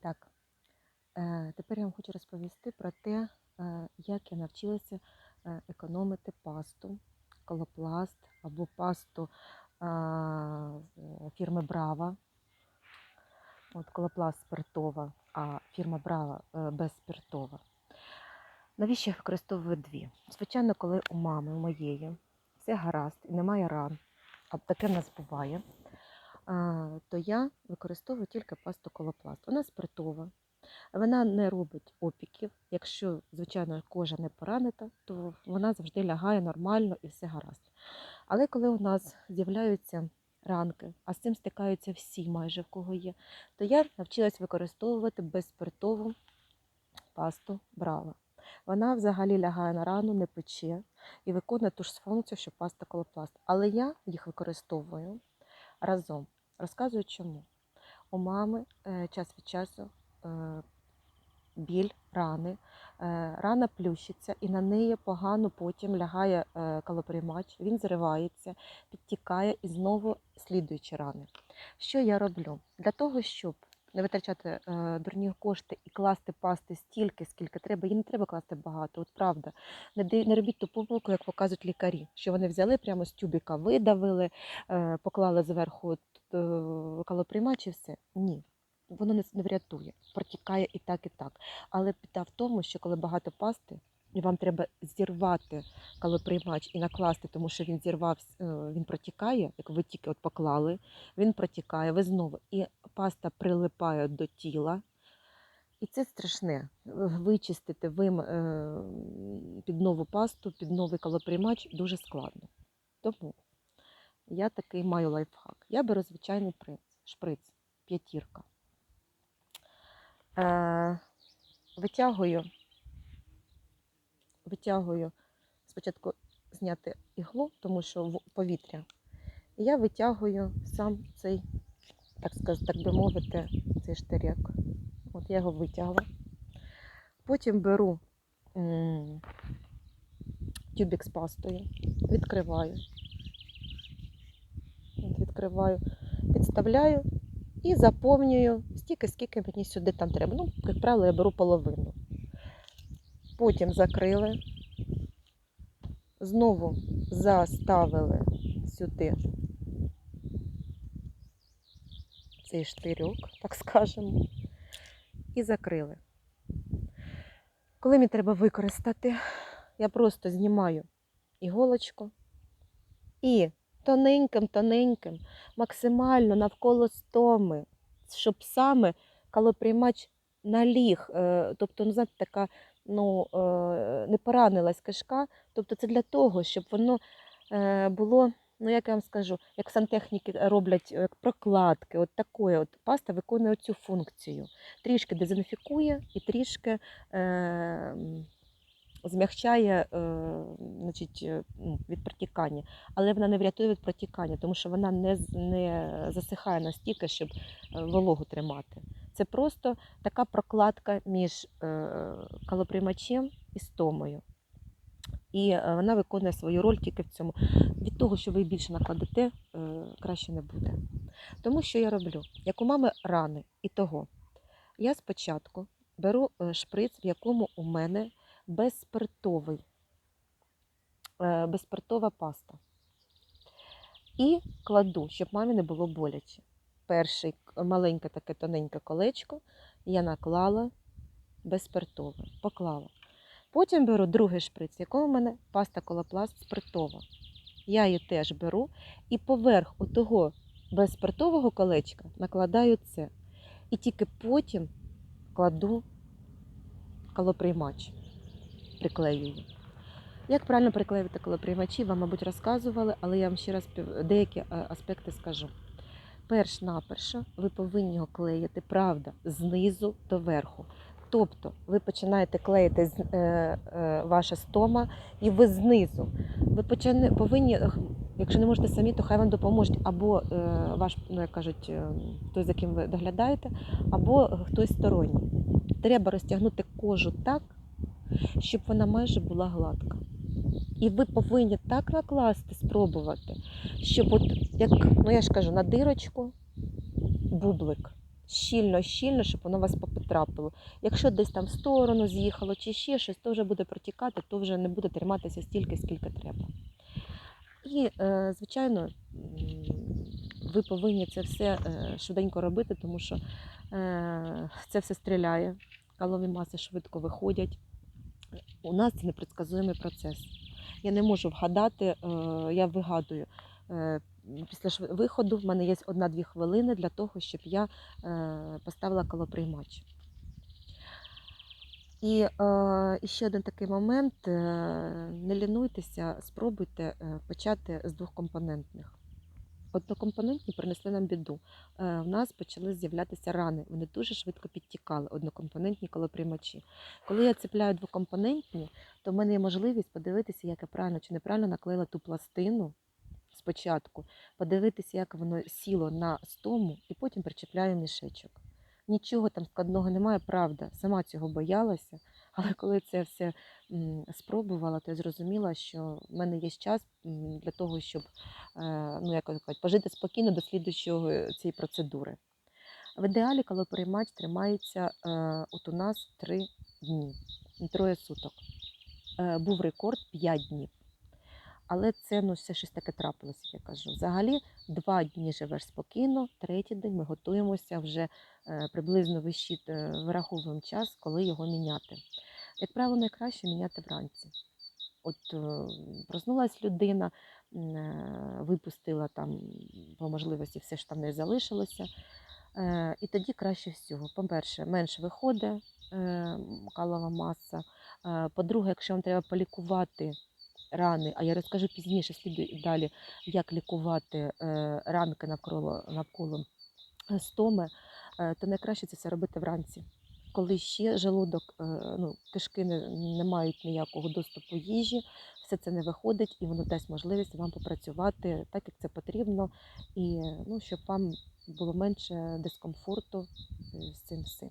Так, е, тепер я вам хочу розповісти про те, е, як я навчилася економити пасту, колопласт або пасту фірми Брава. От колопласт спиртова, а фірма Брава е, безспиртова. Навіщо я використовую дві? Звичайно, коли у мами, у моєї, все гаразд і немає ран, а таке в нас буває, то я використовую тільки пасту колопласт. Вона спиртова, вона не робить опіків. Якщо, звичайно, кожа не поранена, то вона завжди лягає нормально і все гаразд. Але коли у нас з'являються ранки, а з цим стикаються всі майже в кого є, то я навчилась використовувати безспиртову пасту Брава. Вона взагалі лягає на рану, не пече і виконує ту ж функцію, що паста колопласт. Але я їх використовую разом. Розказую чому. У мами е, час від часу е, біль рани, е, рана плющиться, і на неї погано потім лягає е, калоприймач, він зривається, підтікає і знову слідуючі рани. Що я роблю? Для того, щоб не витрачати е, дурні кошти і класти пасти стільки, скільки треба, їй не треба класти багато. От правда, не, не робіть ту помилку, як показують лікарі, що вони взяли прямо з тюбіка, видавили, е, поклали зверху е, калоприймач і все. Ні. Воно не, врятує, протікає і так, і так. Але біда в тому, що коли багато пасти, і вам треба зірвати калоприймач і накласти, тому що він зірвався, він протікає, як ви тільки от поклали, він протікає, ви знову. І паста прилипає до тіла. І це страшне. Вичистити вим, е, під нову пасту, під новий калоприймач дуже складно. Тому я такий маю лайфхак. Я беру звичайний принц, шприц, п'ятірка. Е, витягую, витягую спочатку зняти іглу, тому що в повітря. І я витягую сам цей, так сказати, так би мовити, цей штиряк. От я його витягла. Потім беру м, тюбик з пастою, відкриваю. Відкриваю, підставляю і заповнюю стільки, скільки мені сюди там треба. Ну, як правило, я беру половину. Потім закрили, знову заставили сюди цей штирьок, так скажемо, і закрили. Коли мені треба використати, я просто знімаю іголочку і тоненьким-тоненьким, максимально навколо стоми, щоб саме калоприймач наліг, е, тобто, ну, знаєте, така ну, е, не поранилась кишка. Тобто це для того, щоб воно е, було, ну як я вам скажу, як сантехніки роблять е, прокладки, от такої от паста виконує цю функцію. Трішки дезінфікує і трішки е, змягчає е, значить, е, ну, від протікання. Але вона не врятує від протікання, тому що вона не, не засихає настільки, щоб е, вологу тримати. Це просто така прокладка між е, калоприймачем і стомою. І е, вона виконує свою роль тільки в цьому. Від того, що ви більше накладете, е, краще не буде. Тому що я роблю? Як у мами рани, і того. Я спочатку беру е, шприц, в якому у мене безспиртовий, безспиртова паста. І кладу, щоб мамі не було боляче. Перший маленьке таке тоненьке колечко я наклала безспиртове, поклала. Потім беру другий шприц, в якому в мене паста колопласт спиртова. Я її теж беру і поверх того безспиртового колечка накладаю це. І тільки потім кладу колоприймач, приклеюю. Як правильно приклеювати колоприймачі, вам, мабуть, розказували, але я вам ще раз деякі е, аспекти скажу. Перш-наперше ви повинні його клеїти, правда, знизу до верху. Тобто ви починаєте клеїти е, е, ваша стома, і ви знизу. Ви почини- повинні, якщо не можете самі, то хай вам допоможуть або е, ваш, ну як кажуть, е, той, за ким ви доглядаєте, або хтось сторонній. Треба розтягнути кожу так, щоб вона майже була гладка. І ви повинні так накласти, спробувати, щоб от, як, ну я ж кажу, на дирочку бублик. Щільно-щільно, щоб воно вас потрапило. Якщо десь там в сторону з'їхало чи ще щось, то вже буде протікати, то вже не буде триматися стільки, скільки треба. І, е, звичайно, ви повинні це все е, швиденько робити, тому що е, це все стріляє, калові маси швидко виходять. У нас це непредсказуємий процес. Я не можу вгадати, я вигадую. Після виходу в мене є одна-дві хвилини для того, щоб я е, поставила колоприймач. І, е, ще один такий момент: е, не лінуйтеся, спробуйте е, почати з двохкомпонентних. Однокомпонентні принесли нам біду. Е, В нас почали з'являтися рани. Вони дуже швидко підтікали, однокомпонентні колоприймачі. Коли я цепляю двокомпонентні, то в мене є можливість подивитися, як я правильно чи неправильно наклеїла ту пластину спочатку, подивитися, як воно сіло на стому, і потім причепляю мішечок. Нічого там складного немає, правда, сама цього боялася, але коли це все спробувала, то я зрозуміла, що в мене є час для того, щоб е, ну, як кажуть, пожити спокійно до слідуючої цієї процедури. В ідеалі колоприймач тримається е, от у нас 3 дні, троє суток. Е, був рекорд 5 днів. Але це ну, все щось таке трапилося, як я кажу. Взагалі, два дні живеш спокійно, третій день ми готуємося вже е, приблизно вищі, е, вираховуємо час, коли його міняти. Як правило, найкраще міняти вранці. От е, проснулась людина, випустила там по можливості все, що там не залишилося. І тоді краще всього. По-перше, менше виходить калова маса. По-друге, якщо вам треба полікувати рани, а я розкажу пізніше, слідує далі, як лікувати е, ранки навколо, навколо е, стоми, е, то найкраще це все робити вранці. Коли ще желудок, ну, кишки не, не мають ніякого доступу їжі, все це не виходить, і воно дасть можливість вам попрацювати так, як це потрібно, і ну, щоб вам було менше дискомфорту з цим всім.